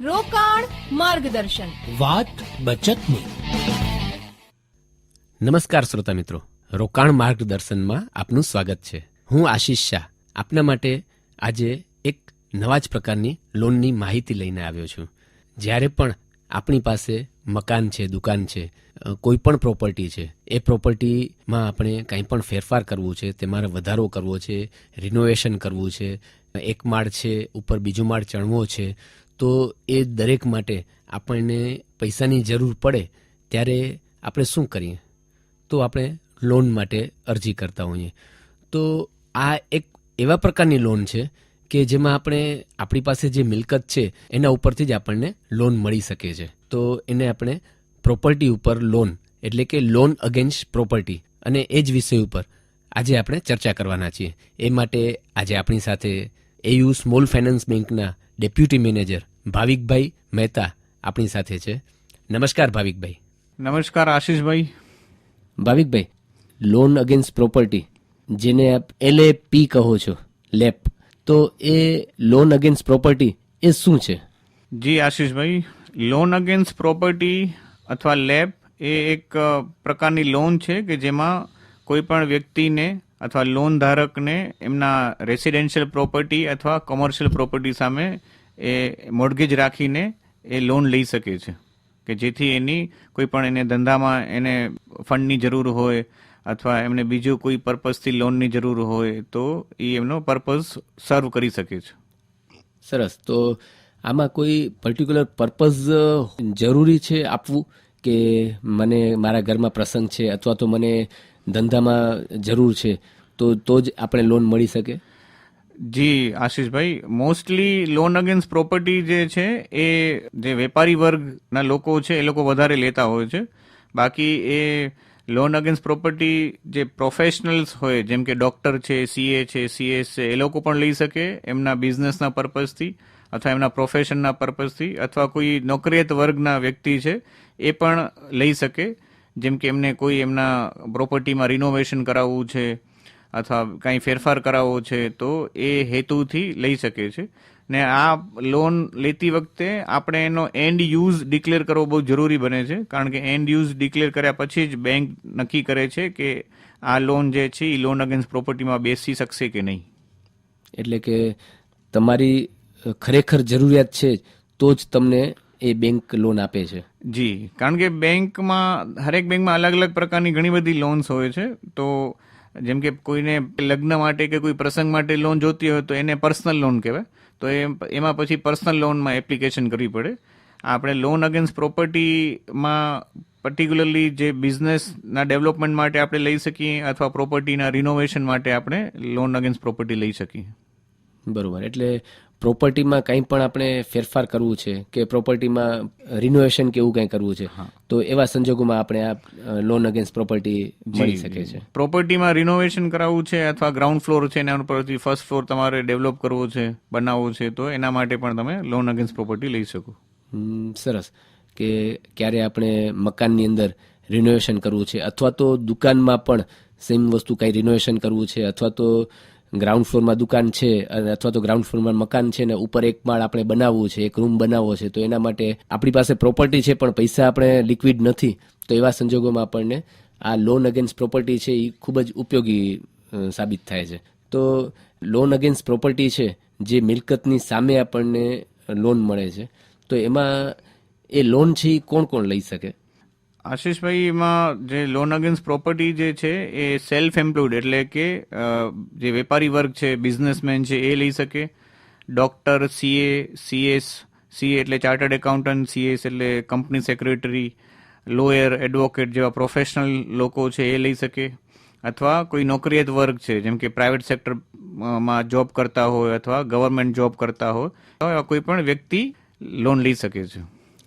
રોકાણ માર્ગદર્શન. વાત બચતની. નમસ્કાર શ્રોતા મિત્રો. રોકાણ માર્ગદર્શનમાં આપનું સ્વાગત છે. હું આશીષ શાહ. આપના માટે આજે એક નવા જ પ્રકારની લોનની માહિતી લઈને આવ્યો છું. જ્યારે પણ આપણી પાસે મકાન છે, દુકાન છે કોઈ પણ પ્રોપર્ટી છે, એ પ્રોપર્ટીમાં આપણે કંઈ પણ ફેરફાર કરવું છે, તેમાં વધારો કરવો છે, રિનોવેશન કરવું છે, એક માળ છે, ઉપર બીજો માળ ચણવો છે તો એ દરેક માટે આપણને પૈસાની જરૂર પડે ત્યારે આપણે શું કરીએ? તો આપણે લોન માટે અરજી કરતા હોઈએ. તો આ એક એવા પ્રકારની લોન છે કે જેમાં આપણે આપણી પાસે જે મિલકત છે એના ઉપરથી જ આપણને લોન મળી શકે છે. તો એને આપણે પ્રોપર્ટી ઉપર લોન એટલે કે લોન અગેન્સ્ટ પ્રોપર્ટી અને એ જ વિષય ઉપર આજે આપણે ચર્ચા કરવાના છીએ. એ માટે આજે આપણી સાથે એયુ સ્મોલ ફાઇનાન્સ બેંકના ડેપ્યુટી મેનેજર ભાવિકભાઈ મહેતા આપણી સાથે છે. નમસ્કાર ભાવિકભાઈ. નમસ્કાર Ashishbhai. Bhavikbhai loan against property જેને આપ એલ પી કહો છો લેપ તો એ લોન અગેન્સ્ટ પ્રોપર્ટી એ શું છે? જી આશીષભાઈ લોન અગેન્સ્ટ પ્રોપર્ટી અથવા લેબ એ એક પ્રકારની લોન છે કે જેમાં કોઈ પણ વ્યક્તિને અથવા લોન ધારકને એમના રેસિડેન્શિયલ પ્રોપર્ટી અથવા કોમર્શિયલ પ્રોપર્ટી સામે એ મોર્ગેજ રાખીને એ લોન લઈ શકે છે. કે જેથી એની કોઈ પણ એને ધંધામાં એને ફંડની જરૂર હોય અથવા એમને બીજું કોઈ પર્પઝથી લોનની જરૂર હોય તો એ એમનો પર્પઝ સર્વ કરી શકે છે. સરસ. તો આમાં કોઈ પર્ટિક્યુલર પર્પઝ જરૂરી છે આપવું? કે મને મારા ઘરમાં પ્રસંગ છે અથવા તો મને ધંધામાં જરૂર છે, તો તો જ આપણે લોન મળી શકે? જી, Ashishbhai mostly loan against property જે છે, એ જે વેપારી વર્ગના લોકો છે, એ લોકો વધારે લેતા હોય છે. બાકી એ લોન અગેન્સ્ટ પ્રોપર્ટી જે પ્રોફેશનલ્સ હોય, જેમ કે ડોક્ટર છે સીએ છે સીએસ છે, એ લોકો પણ લઈ શકે એમના બિઝનેસના પર્પઝથી અથવા એમના પ્રોફેશનના પર્પઝથી અથવા કોઈ નોકરિયાત વર્ગના વ્યક્તિ છે, એ પણ લઈ શકે. જેમ કે એમને કોઈ એમના પ્રોપર્ટીમાં રિનોવેશન કરાવવું છે અથવા કાંઈ ફેરફાર કરાવવો છે તો એ હેતુથી લઈ શકે છે. ને આ લોન લેતી વખતે આપણે એનો એન્ડ યુઝ ડિક્લેર કરવો બહુ જરૂરી બને છે. કારણ કે એન્ડ યુઝ ડિક્લેર કર્યા પછી જ બેંક નક્કી કરે છે કે આ લોન જે છે એ લોન અગેન્સ્ટ પ્રોપર્ટીમાં બેસી શકશે કે નહીં. એટલે કે તમારી ખરેખર જરૂરિયાત છે તો જ તમને એ બેંક લોન આપે છે. જી. કારણ કે બેંકમાં હરેક બેંકમાં અલગ અલગ પ્રકારની ઘણી બધી લોન્સ હોય છે. તો જેમ કે કોઈને લગ્ન માટે કે કોઈ પ્રસંગ માટે લોન જોતી હોય તો એને પર્સનલ લોન કહેવાય. તો એ એમાં પછી પર્સનલ લોનમાં એપ્લિકેશન કરવી પડે. આપણે લોન અગેન્સ્ટ પ્રોપર્ટીમાં પર્ટિક્યુલરલી જે બિઝનેસના ડેવલપમેન્ટ માટે આપણે લઈ શકીએ અથવા પ્રોપર્ટીના રિનોવેશન માટે આપણે લોન અગેન્સ્ટ પ્રોપર્ટી લઈ શકીએ. બરોબર. એટલે પ્રોપર્ટીમાં કંઈ પણ આપણે ફેરફાર કરવું છે કે પ્રોપર્ટીમાં રિનોવેશન કે એવું કંઈ કરવું છે તો એવા સંજોગોમાં આપણે આ લોન અગેન્સ્ટ પ્રોપર્ટી મળી શકે છે. પ્રોપર્ટીમાં રિનોવેશન કરાવવું છે અથવા ગ્રાઉન્ડ ફ્લોર છે એના પરથી ફર્સ્ટ ફ્લોર તમારે ડેવલપ કરવો છે બનાવવો છે તો એના માટે પણ તમે લોન અગેન્સ્ટ પ્રોપર્ટી લઈ શકો. સરસ. કે ક્યારે આપણે મકાનની અંદર રિનોવેશન કરવું છે અથવા તો દુકાનમાં પણ સેમ વસ્તુ કંઈ રિનોવેશન કરવું છે અથવા તો ગ્રાઉન્ડ ફ્લોરમાં દુકાન છે અને અથવા તો ગ્રાઉન્ડ ફ્લોરમાં મકાન છે ને ઉપર એક માળ આપણે બનાવવું છે, એક રૂમ બનાવવો છે, તો એના માટે આપણી પાસે પ્રોપર્ટી છે, પણ પૈસા આપણે લિક્વિડ નથી. તો એવા સંજોગોમાં આપણને આ લોન અગેન્સ્ટ પ્રોપર્ટી છે એ ખૂબ જ ઉપયોગી સાબિત થાય છે. તો લોન અગેન્સ્ટ પ્રોપર્ટી છે, જે મિલકતની સામે આપણને લોન મળે છે. તો એમાં એ લોન છે એ કોણ કોણ લઈ શકે? આશીષભાઈ એમાં જે લોન અગેન્સ્ટ પ્રોપર્ટી જે છે એ સેલ્ફ એમ્પ્લોયડ એટલે કે જે વેપારી વર્ગ છે બિઝનેસમેન છે, એ લઈ શકે. ડોક્ટર સીએ સીએસ સીએ એટલે ચાર્ટર્ડ એકાઉન્ટન્ટ સીએસ એટલે કંપની સેક્રેટરી લોયર એડવોકેટ જેવા પ્રોફેશનલ લોકો છે, એ લઈ શકે. અથવા કોઈ નોકરિયાત વર્ગ છે, જેમ કે પ્રાઇવેટ સેક્ટરમાં જોબ કરતા હોય અથવા ગવર્મેન્ટ જોબ કરતા હોય, એવા કોઈ પણ વ્યક્તિ લોન લઈ શકે છે.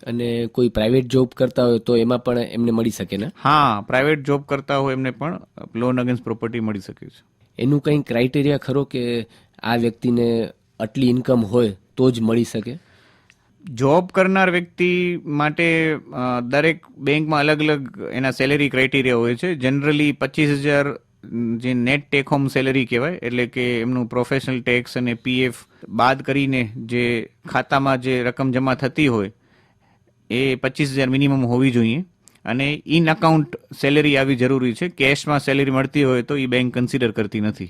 અને કોઈ પ્રાઇવેટ જોબ કરતા હોય તો એમાં પણ એમને મળી શકે ને? હા પ્રાઇવેટ જોબ કરતા હોય એમને પણ લોન અગેન્સ્ટ પ્રોપર્ટી મળી શકે છે. એનું કંઈ ક્રાઇટેરિયા ખરો કે આ વ્યક્તિને આટલી ઇન્કમ હોય તો જ મળી શકે? જોબ કરનાર વ્યક્તિ માટે દરેક બેંકમાં અલગ અલગ એના સેલેરી ક્રાઇટેરિયા હોય છે. જનરલી પચીસ હજાર જે નેટ ટેક હોમ સેલરી કહેવાય એટલે કે એમનું પ્રોફેશનલ ટેક્સ અને પીએફ બાદ કરીને જે ખાતામાં જે રકમ જમા થતી હોય એ પચીસ હજાર મિનિમમ હોવી જોઈએ. અને ઇન અકાઉન્ટ સેલેરી આવી જરૂરી છે. કેશમાં સેલેરી મળતી હોય તો એ બેંક કન્સિડર કરતી નથી.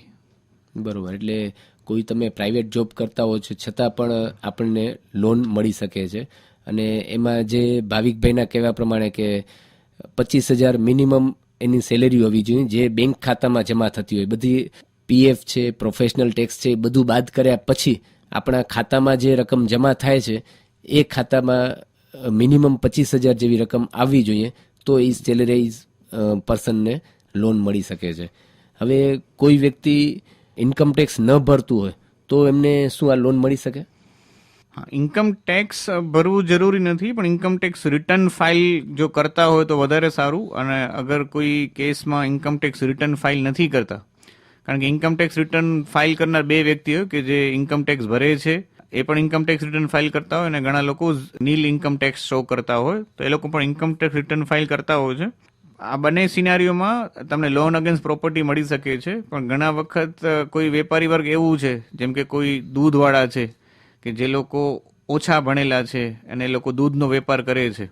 બરોબર. એટલે કોઈ તમે પ્રાઇવેટ જોબ કરતા હો છો, છતાં પણ આપણને લોન મળી શકે છે. અને એમાં જે ભાવિકભાઈના કહેવા પ્રમાણે કે પચીસ હજાર મિનિમમ એની સેલેરી હોવી જોઈએ, જે બેંક ખાતામાં જમા થતી હોય. બધી પીએફ છે પ્રોફેશનલ ટેક્સ છે, એ બધું બાદ કર્યા પછી આપણા ખાતામાં જે રકમ જમા થાય છે, એ ખાતામાં મિનિમમ પચીસ હજાર જેવી રકમ આવવી જોઈએ, તો એ સેલેરાઇઝ પર્સનને લોન મળી શકે છે. હવે કોઈ વ્યક્તિ ઇન્કમ ટેક્સ ન ભરતું હોય, તો એમને શું આ લોન મળી શકે? હા ઇન્કમ ટેક્સ ભરવું જરૂરી નથી, પણ ઇન્કમ ટેક્સ રિટર્ન ફાઇલ જો કરતા હોય તો વધારે સારું. અને અગર કોઈ કેસમાં ઇન્કમ ટેક્સ રિટર્ન ફાઇલ નથી કરતા, કારણ કે ઇન્કમ ટેક્સ રિટર્ન ફાઇલ કરનાર બે વ્યક્તિઓ કે જે ઇન્કમ ટેક્સ ભરે છે એ પણ ઇન્કમ ટેક્સ રિટર્ન ફાઇલ કરતા હોય અને ઘણા લોકો નીલ ઇન્કમ ટેક્સ શો કરતા હોય, તો એ લોકો પણ ઇન્કમ ટેક્સ રિટર્ન ફાઇલ કરતા હોય છે. આ બંને સિનારીઓમાં તમને લોન અગેન્સ્ટ પ્રોપર્ટી મળી શકે છે, પણ ઘણા વખત કોઈ વેપારી વર્ગ એવું છે, જેમ કે કોઈ દૂધવાળા છે, કે જે લોકો ઓછા ભણેલા છે અને એ લોકો દૂધનો વેપાર કરે છે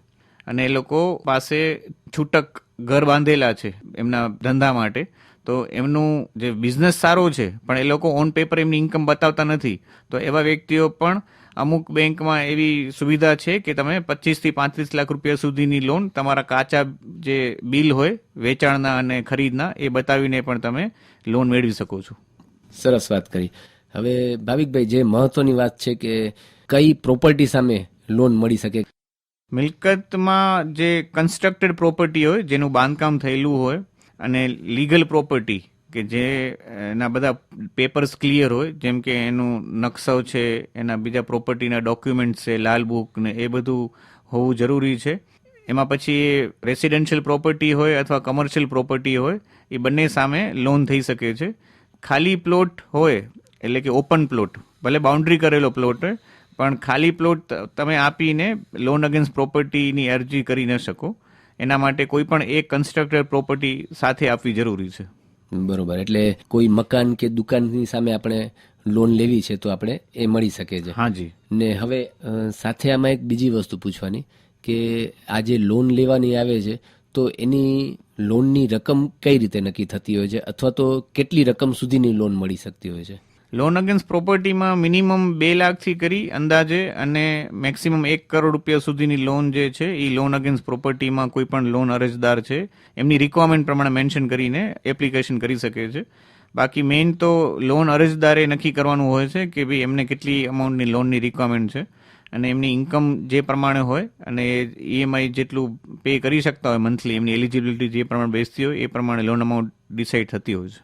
અને એ લોકો પાસે છૂટક ઘર બાંધેલા છે એમના ધંધા માટે તો એમનું જે બિઝનેસ સારો છે પણ એ લોકો ઓન પેપર એમની ઇન્કમ બતાવતા નથી. તો એવા વ્યક્તિઓ પણ અમુક બેંકમાં એવી સુવિધા છે કે તમે પચીસથી પાંત્રીસ લાખ રૂપિયા સુધીની લોન તમારા કાચા જે બિલ હોય વેચાણના અને ખરીદના એ બતાવીને પણ તમે લોન મેળવી શકો છો. સરસ વાત કરી. હવે ભાવિકભાઈ જે મહત્વની વાત છે કે કઈ પ્રોપર્ટી સામે લોન મળી શકે? મિલકતમાં જે કન્સ્ટ્રક્ટેડ પ્રોપર્ટી હોય જેનું બાંધકામ થયેલું હોય અને લીગલ પ્રોપર્ટી, કે જે એના બધા પેપર્સ ક્લિયર હોય, જેમ કે એનું નકશો છે, એના બીજા પ્રોપર્ટીના ડોક્યુમેન્ટ્સ છે, લાલ બુક ને એ બધું હોવું જરૂરી છે. એમાં પછી રેસિડેન્શિયલ પ્રોપર્ટી હોય અથવા કમર્શિયલ પ્રોપર્ટી હોય, એ બંને સામે લોન થઈ શકે છે. ખાલી પ્લોટ હોય, એટલે કે ઓપન પ્લોટ, ભલે બાઉન્ડ્રી કરેલો પ્લોટ હોય, પણ ખાલી પ્લોટ તમે આપીને લોન અગેન્સ્ટ પ્રોપર્ટીની અરજી કરી ન શકો. એના માટે કોઈ પણ એક કન્સ્ટ્રક્ટેડ પ્રોપર્ટી સાથે આપવી જરૂરી છે. બરોબર એટલે કોઈ મકાન કે દુકાનની સામે આપણે લોન લેવી છે તો આપણે એ મળી શકે છે. હાજી ને હવે સાથે આમાં એક બીજી વસ્તુ પૂછવાની કે આ જે લોન લેવાની આવે છે તો એની લોનની રકમ કઈ રીતે નક્કી થતી હોય છે? અથવા તો કેટલી રકમ સુધીની લોન મળી શકતી હોય છે? લોન અગેન્સ્ટ પ્રોપર્ટીમાં મિનિમમ બે લાખથી કરી અંદાજે અને મેક્સિમમ એક કરોડ રૂપિયા સુધીની લોન જે છે એ લોન અગેન્સ્ટ પ્રોપર્ટીમાં કોઈ પણ લોન અરજદાર છે, એમની રિક્વાયરમેન્ટ પ્રમાણે મેન્શન કરીને એપ્લિકેશન કરી શકે છે. બાકી મેઇન તો લોન અરજદારે નક્કી કરવાનું હોય છે કે ભાઈ એમને કેટલી અમાઉન્ટની લોનની રિક્વાયરમેન્ટ છે અને એમની ઇન્કમ જે પ્રમાણે હોય અને ઈએમઆઈ જેટલું પે કરી શકતા હોય મંથલી એમની એલિજિબિલિટી જે પ્રમાણે બેસતી હોય, એ પ્રમાણે લોન અમાઉન્ટ ડિસાઇડ થતી હોય છે.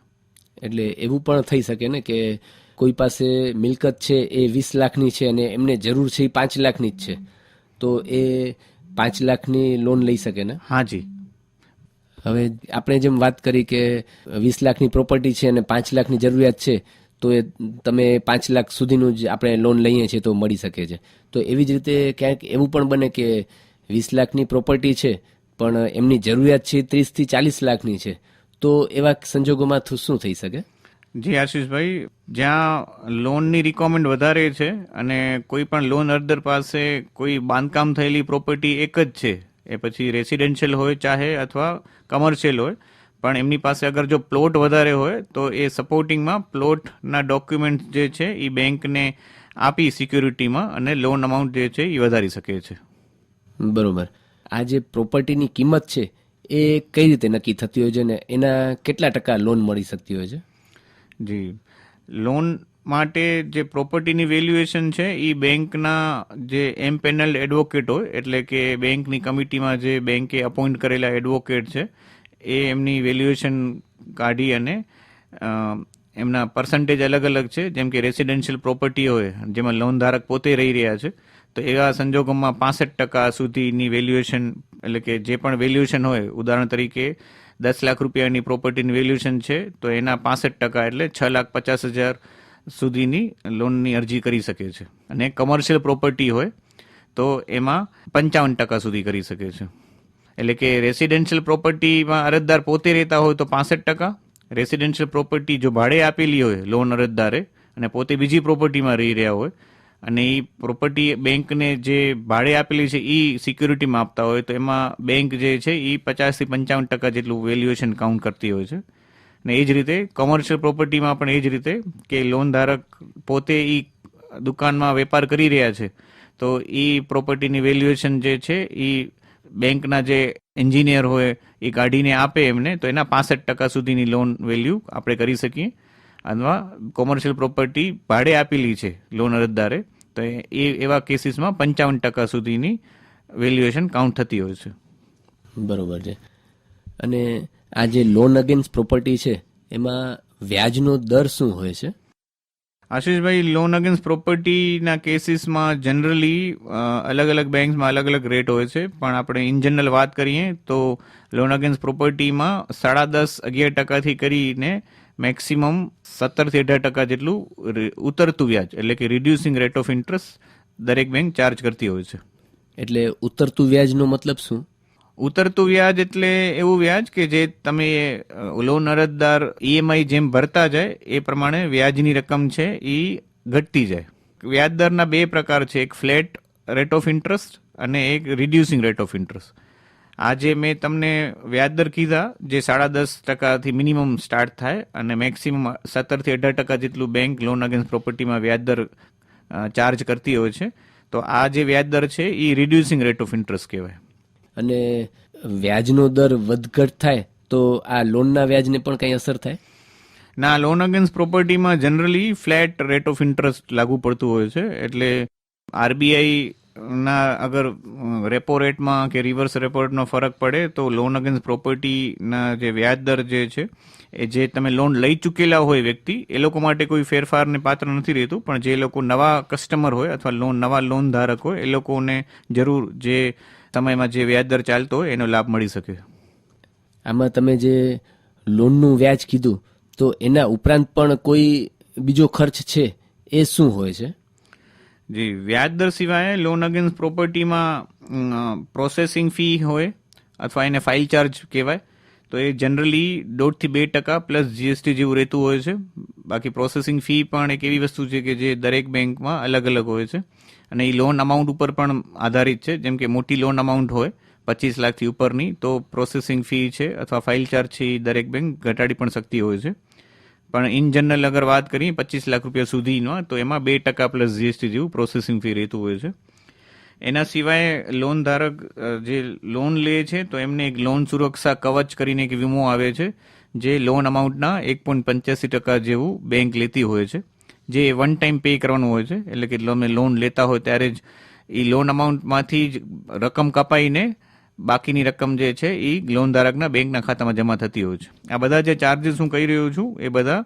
એટલે એવું પણ થઈ શકે ને કે કોઈ પાસે મિલકત છે એ વીસ લાખની છે અને એમને જરૂર છે એ પાંચ લાખની જ છે. તો એ પાંચ લાખની લોન લઈ શકે ને? હાજી હવે આપણે જેમ વાત કરી કે વીસ લાખની પ્રોપર્ટી છે અને પાંચ લાખની જરૂરિયાત છે તો એ તમે પાંચ લાખ સુધીનું જ આપણે લોન લઈએ છીએ તો મળી શકે છે. તો એવી જ રીતે ક્યાંક એવું પણ બને કે વીસ લાખની પ્રોપર્ટી છે પણ એમની જરૂરિયાત છે ત્રીસથી ચાલીસ લાખની છે. તો એવા સંજોગોમાં શું થઈ શકે? જી આશીષભાઈ જ્યાં લોનની રિક્વાયરમેન્ટ વધારે છે અને કોઈ પણ લોન અર્ધર પાસે કોઈ બાંધકામ થયેલી પ્રોપર્ટી એક જ છે એ પછી રેસિડેન્શિયલ હોય ચાહે અથવા કમર્શિયલ હોય પણ એમની પાસે અગર જો પ્લોટ વધારે હોય તો એ સપોર્ટિંગમાં પ્લોટના ડોક્યુમેન્ટ જે છે એ બેંકને આપી સિક્યુરિટીમાં અને લોન અમાઉન્ટ જે છે એ વધારી શકે છે. બરોબર. આ જે પ્રોપર્ટીની કિંમત છે એ કઈ રીતે નક્કી થતી હોય છે ને એના કેટલા ટકા લોન મળી શકતી હોય છે? જી. લોન માટે જે પ્રોપર્ટીની વેલ્યુએશન છે એ બેંકના જે એમ પેનલ એડવોકેટ હોય, એટલે કે બેંકની કમિટીમાં જે બેંકે અપોઇન્ટ કરેલા એડવોકેટ છે, એ એમની વેલ્યુએશન કાઢી અને એમના પર્સન્ટેજ અલગ અલગ છે. જેમ કે રેસિડેન્શિયલ પ્રોપર્ટી હોય, જેમાં લોન ધારક પોતે રહી રહ્યા છે. તો એવા સંજોગોમાં પાસઠ ટકા સુધીની વેલ્યુએશન એટલે કે જે પણ વેલ્યુએશન હોય, ઉદાહરણ તરીકે દસ લાખ રૂપિયાની પ્રોપર્ટીની વેલ્યુએશન છે, તો એના પાસઠ ટકા એટલે છ લાખ પચાસ હજાર સુધીની લોનની અરજી કરી શકે છે. અને કમર્શિયલ પ્રોપર્ટી હોય, તો એમાં પંચાવન ટકા સુધી કરી શકે છે. એટલે કે રેસિડેન્શિયલ પ્રોપર્ટીમાં અરજદાર પોતે રહેતા હોય તો પાસઠ ટકા રેસિડેન્શિયલ પ્રોપર્ટી જો ભાડે આપેલી હોય લોન અરજદારે, અને પોતે બીજી પ્રોપર્ટીમાં રહી રહ્યા હોય અને એ પ્રોપર્ટી બેંકને જે ભાડે આપેલી છે એ સિક્યુરિટીમાં આપતા હોય, તો એમાં બેંક જે છે એ પચાસથી પંચાવન ટકા જેટલું વેલ્યુએશન કાઉન્ટ કરતી હોય છે. ને એ જ રીતે કોમર્શિયલ પ્રોપર્ટીમાં પણ એ જ રીતે કે લોન ધારક પોતે એ દુકાનમાં વેપાર કરી રહ્યા છે, તો એ પ્રોપર્ટીની વેલ્યુએશન જે છે એ બેંકના જે એન્જિનિયર હોય એ કાઢીને આપે એમને, તો એના પાસઠ ટકા સુધીની લોન વેલ્યુ આપણે કરી શકીએ. અથવા કોમર્શિયલ પ્રોપર્ટી ભાડે આપેલી છે લોન અરજદારે તો એ એવા કેસીસમાં પંચાવન ટકા સુધીની વેલ્યુએશન કાઉન્ટ થતી હોય છે. બરોબર છે. અને આ જે લોન અગેન્સ્ટ પ્રોપર્ટી છે એમાં વ્યાજનો દર શું હોય છે? આશીષભાઈ લોન અગેન્સ્ટ પ્રોપર્ટીના કેસીસમાં જનરલી અલગ અલગ બેંક્સમાં અલગ અલગ રેટ હોય છે. પણ આપણે ઇન જનરલ વાત કરીએ તો લોન અગેન્સ્ટ પ્રોપર્ટીમાં સાડા દસ અગિયાર ટકાથી કરીને મેક્સિમમ સત્તરથી અઢાર ટકા જેટલું ઉતરતું વ્યાજ એટલે કે રિડ્યુસિંગ રેટ ઓફ ઇન્ટરેસ્ટ દરેક બેંક ચાર્જ કરતી હોય છે. એટલે ઉતરતું વ્યાજનો મતલબ શું? ઉતરતું વ્યાજ એટલે એવું વ્યાજ કે જે તમે લોન અરજદાર ઈએમઆઈ જેમ ભરતા જાય એ પ્રમાણે વ્યાજની રકમ છે એ ઘટતી જાય. વ્યાજદરના બે પ્રકાર છે એક ફ્લેટ રેટ ઓફ ઇન્ટરેસ્ટ અને એક રિડ્યુસિંગ રેટ ઓફ ઇન્ટરેસ્ટ આ જે મેં તમને વ્યાજદર કીધા જે સાડા દસ ટકાથી મિનિમમ સ્ટાર્ટ થાય અને મેક્સિમમ સત્તરથી અઢાર ટકા જેટલું બેંક લોન અગેન્સ્ટ પ્રોપર્ટીમાં વ્યાજદર ચાર્જ કરતી હોય છે. તો આ જે વ્યાજદર છે એ રિડ્યુસિંગ રેટ ઓફ ઇન્ટરેસ્ટ કહેવાય. અને વ્યાજનો દર વધઘટ થાય તો આ લોનના વ્યાજને પણ કંઈ અસર થાય? ના loan against પ્રોપર્ટીમાં generally flat rate of interest લાગુ પડતું હોય છે. એટલે આરબીઆઈ ના, અગર રેપો રેટમાં કે રિવર્સ રેપો રેટનો ફરક પડે તો લોન અગેન્સ્ટ પ્રોપર્ટીના જે વ્યાજ દર જે છે, એ જે તમે લોન લઈ ચૂકેલા હોય વ્યક્તિ, એ લોકો માટે કોઈ ફેરફારને પાત્ર નથી રહેતું. પણ જે લોકો નવા કસ્ટમર હોય અથવા લોન નવા લોન ધારક હોય, એ લોકોને જરૂર જે સમયમાં જે વ્યાજ દર ચાલતો હોય, એનો લાભ મળી શકે. આમાં તમે જે લોનનું વ્યાજ કીધું, તો એના ઉપરાંત પણ કોઈ બીજો ખર્ચ છે, એ શું હોય છે? જી વ્યાજ દર સિવાય લોન અગેન્સ્ટ પ્રોપર્ટીમાં પ્રોસેસિંગ ફી હોય અથવા એને ફાઇલ ચાર્જ કહેવાય, તો એ જનરલી દોઢથી બે ટકા પ્લસ જીએસટી જેવું રહેતું હોય છે. બાકી પ્રોસેસિંગ ફી પણ એક એવી વસ્તુ છે કે જે દરેક બેંકમાં અલગ અલગ હોય છે. અને એ લોન અમાઉન્ટ ઉપર પણ આધારિત છે. જેમ કે મોટી લોન અમાઉન્ટ હોય, પચીસ લાખથી ઉપરની, તો પ્રોસેસિંગ ફી છે અથવા ફાઇલ ચાર્જ છે એ દરેક બેંક ઘટાડી પણ શકતી હોય છે. પણ ઇન જનરલ અગર વાત કરીએ, પચીસ લાખ રૂપિયા સુધીનો, તો એમાં બે ટકા પ્લસ જીએસટી જેવું પ્રોસેસિંગ ફી રહેતું હોય છે. એના સિવાય લોન ધારક જે લોન લે છે, તો એમને એક લોન સુરક્ષા કવચ કરીને એક વીમો આવે છે, જે લોન અમાઉન્ટના એક પોઈન્ટ પંચ્યાસી ટકા જેવું બેંક લેતી હોય છે. જે વન ટાઈમ પે કરવાનું હોય છે, એટલે કે તમે લોન લેતા હોય ત્યારે જ એ લોન અમાઉન્ટમાંથી જ રકમ કપાઈને બાકીની રકમ જે છે એ લોન ધારકના બેંકના ખાતામાં જમા થતી હોય છે. આ બધા જે ચાર્જીસ હું કહી રહ્યો છું, એ બધા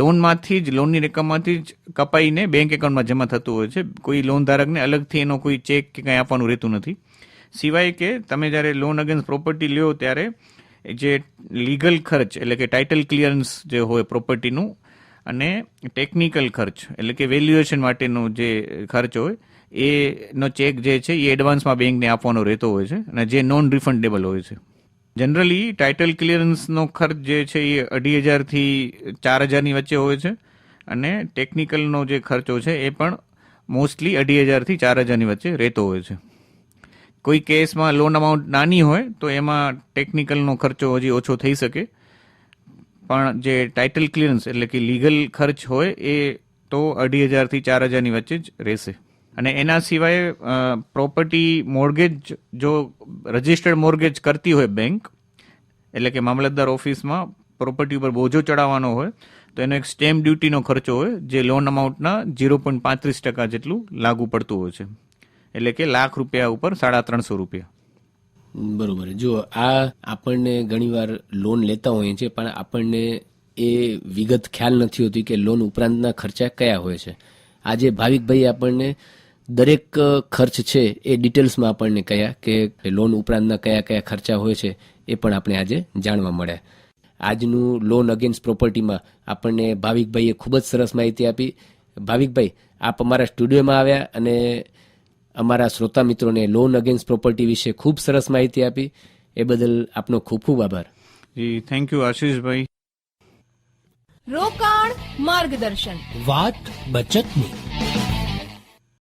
લોનમાંથી જ લોનની રકમમાંથી જ કપાઈને બેંક એકાઉન્ટમાં જમા થતું હોય છે. કોઈ લોન ધારકને અલગથી એનો કોઈ ચેક કે કંઈ આપવાનું રહેતું નથી. સિવાય કે તમે જ્યારે લોન અગેન્સ્ટ પ્રોપર્ટી લ્યો ત્યારે જે લીગલ ખર્ચ, એટલે કે ટાઇટલ ક્લિયરન્સ જે હોય પ્રોપર્ટીનું અને ટેકનિકલ ખર્ચ, એટલે કે વેલ્યુએશન માટેનો જે ખર્ચ હોય એનો ચેક જે છે, એ એડવાન્સમાં બેંકને આપવાનો રહેતો હોય છે અને જે નોન રિફંડેબલ હોય છે. જનરલી ટાઇટલ ક્લિયરન્સનો ખર્ચ જે છે, એ અઢી હજારથી ચાર હજારની વચ્ચે હોય છે અને ટેકનિકલનો જે ખર્ચો છે, એ પણ મોસ્ટલી અઢી હજારથી ચાર હજારની વચ્ચે રહેતો હોય છે. કોઈ કેસમાં લોન અમાઉન્ટ નાની હોય, તો એમાં ટેકનિકલનો ખર્ચો હજી ઓછો થઈ શકે. પણ જે ટાઇટલ ક્લિયરન્સ એટલે કે લીગલ ખર્ચ હોય, એ તો અઢી હજારથી ચાર હજારની વચ્ચે જ રહેશે. અને એના સિવાય પ્રોપર્ટી મોર્ગેજ જો રજિસ્ટર્ડ મોર્ગેજ કરતી હોય બેંક એટલે કે મામલતદાર ઓફિસમાં પ્રોપર્ટી ઉપર બોજો ચડાવવાનો હોય, તો એનો એક સ્ટેમ્પ ડ્યુટીનો ખર્ચો હોય, જે લોન અમાઉન્ટના ઝીરો પોઈન્ટ પાંત્રીસ ટકા જેટલું લાગુ પડતું હોય છે. એટલે કે લાખ રૂપિયા ઉપર સાડા ત્રણસો રૂપિયા. બરોબર. જો આ આપણને ઘણીવાર લોન લેતા હોઈએ છીએ, પણ આપણને એ વિગત ખ્યાલ નથી હોતી કે લોન ઉપરાંતના ખર્ચા કયા હોય છે. આજે ભાવિકભાઈ આપણને દરેક ખર્ચ છે એ ડિટેલ્સમાં આપણને કયા કે લોન ઉપરાંતના કયા કયા ખર્ચા હોય છે એ પણ આપણે આજે જાણવા મળ્યા. આજનું લોન અગેન્સ્ટ પ્રોપર્ટીમાં આપણને ભાવિકભાઈએ ખૂબ જ સરસ માહિતી આપી. ભાવિકભાઈ આપ અમારા સ્ટુડિયોમાં આવ્યા અને અમારા શ્રોતા મિત્રોને લોન અગેન્સ્ટ પ્રોપર્ટી વિશે ખૂબ સરસ માહિતી આપી. એ બદલ આપનો ખૂબ ખૂબ આભાર. જી થેન્ક યુ આશીષભાઈ. રોકાણ માર્ગદર્શન. વાત બચતની.